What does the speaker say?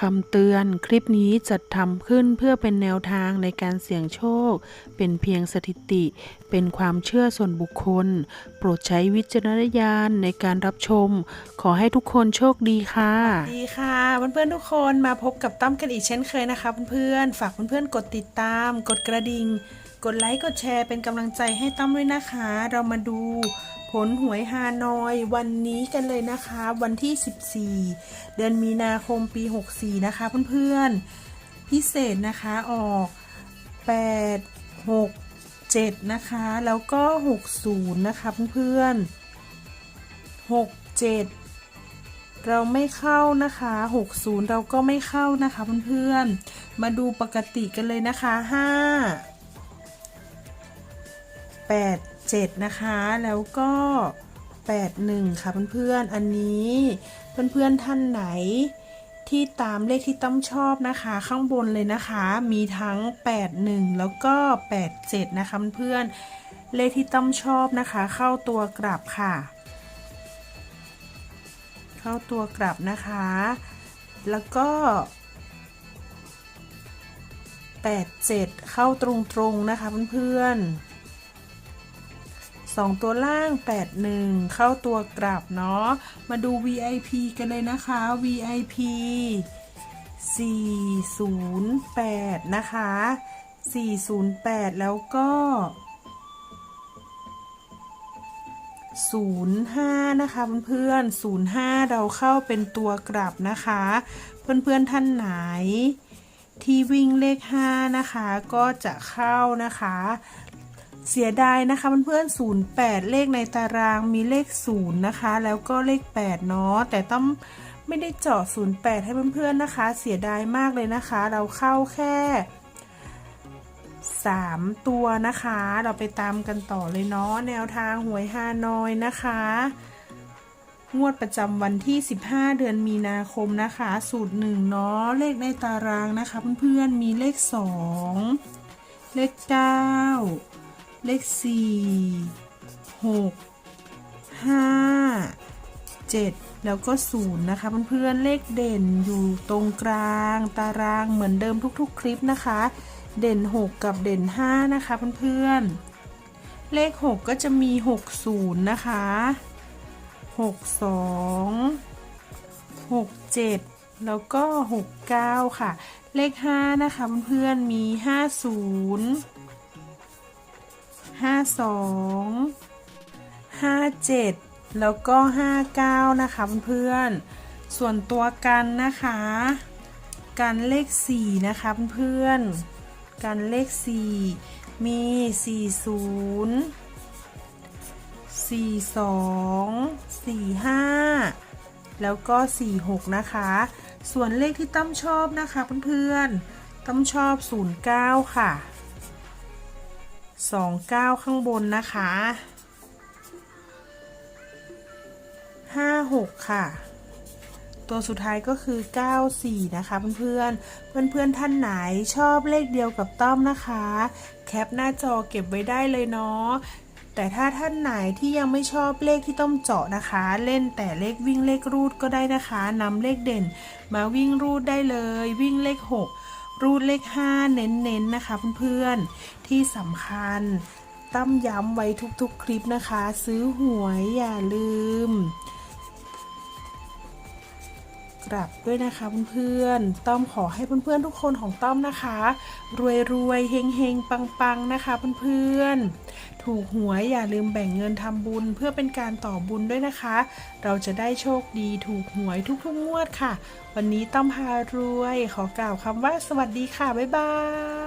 คำเตือนคลิปนี้จัดทำขึ้นเพื่อเป็นแนวทางในการเสี่ยงโชค เป็นเพียงสถิติ เป็นความเชื่อส่วนบุคคล โปรดใช้วิจารณญาณในการรับชม ขอให้ทุกคนโชคดีค่ะ ดีค่ะเพื่อนๆทุกคนมาพบกับตั้มกันอีกเช่นเคยนะคะเพื่อนๆฝากเพื่อนๆกดติดตาม กดกระดิ่ง กดไลค์กดแชร์เป็นกำลังใจให้ตั้มด้วยนะคะ เรามาดู ผลหวยฮานอยวันนี้กันเลยนะคะ วันที่ 14 เดือนมีนาคมปี 64 นะคะเพื่อนๆ พิเศษนะคะออก 8 6 7 นะคะ แล้วก็ 60 นะคะเพื่อนๆ 6 7 เราไม่เข้านะคะ 60 เราก็ไม่เข้านะคะเพื่อนๆ มาดูปกติกันเลยนะคะ 5 8 7 นะคะ แล้วก็ 8 1 ค่ะเพื่อนๆ อันนี้เพื่อนๆท่านไหนที่ตามเลขที่ต้อมชอบนะคะ ข้างบนเลยนะคะ มีทั้ง 8 1 แล้วก็ 8 7 นะคะเพื่อนๆเลขที่ต้อมชอบนะคะ เข้าตัวกลับค่ะ เข้าตัวกลับนะคะ แล้วก็87 เข้าตรงๆนะคะเพื่อนๆ สองตัวล่าง 81 เข้าตัวกลับเนาะ มาดู VIP กันเลยนะคะ VIP 408 นะคะ 408 แล้วก็ 05 นะคะเพื่อนๆ05 เราเข้าเป็นตัวกลับนะคะ เพื่อนๆท่านไหนที่วิ่งเลข 5 นะคะ ก็จะเข้านะคะ เสียดายนะคะเพื่อนๆ08 เลขในตารางมีเลข 0 นะคะ แล้วก็เลข 8 เนาะแต่ต้องไม่ได้เจาะ 08 ให้เพื่อนๆนะคะ เสียดายมากเลยนะคะ เราเข้าแค่ 3 ตัวนะคะ เราไปตามกันต่อเลยเนาะแนวทางหวยฮานอยนะคะ งวดประจำวันที่ 15 เดือนมีนาคมนะคะ สูตร 1 เนาะเลขในตารางนะคะเพื่อนๆมีเลข 2 เลข 9 เลข4 6 5 7แล้วก็0นะคะเพื่อนๆเลขเด่นอยู่ตรงกลางตารางเหมือนเดิมทุกๆ คลิปนะคะ เด่น 6 กับเด่น 5 นะคะเพื่อนๆเลข 6 ก็จะมี 60 นะคะ 62 67 แล้วก็ 69 ค่ะ เลข 5 นะคะเพื่อนๆมี 50 52 57 แล้วก็ 59 นะคะเพื่อนๆ ส่วนตัวกันนะคะกันเลข 4 นะคะเพื่อนๆกันเลข 4 มี 40 42 45 แล้วก็ 46 นะคะ ส่วนเลขที่ตั้มชอบนะคะเพื่อนๆ ตั้มชอบ 09 ค่ะ 29ข้างบนนะคะ56ค่ะ ตัวสุดท้ายก็คือ 94 นะคะเพื่อนๆเพื่อนๆท่านไหนชอบเลขเดียวกับต้อมนะคะ แคปหน้าจอเก็บไว้ได้เลยเนาะแต่ถ้าท่านไหนที่ยังไม่ชอบเลขที่ต้อมเจาะนะคะ เล่นแต่เลขวิ่งเลขรูดก็ได้นะคะนำเลขเด่นมาวิ่งรูดได้เลย วิ่งเลข 6 รูดเลข 5 เน้นๆนะคะเพื่อนๆ ที่สำคัญตั้มย้ำไว้ทุกๆคลิปนะคะ ซื้อหวยอย่าลืม กลับด้วยนะคะเพื่อนๆต้อมขอให้เพื่อนๆทุกคนของต้อมนะคะ รวยๆเฮงๆปังๆนะคะเพื่อนๆถูกหวยอย่าลืมแบ่งเงินทำบุญเพื่อเป็นการต่อบุญด้วยนะคะ เราจะได้โชคดีถูกหวยทุกๆงวดค่ะ วันนี้ต้อมพารวย ขอกล่าวคำว่าสวัสดีค่ะบ๊ายบาย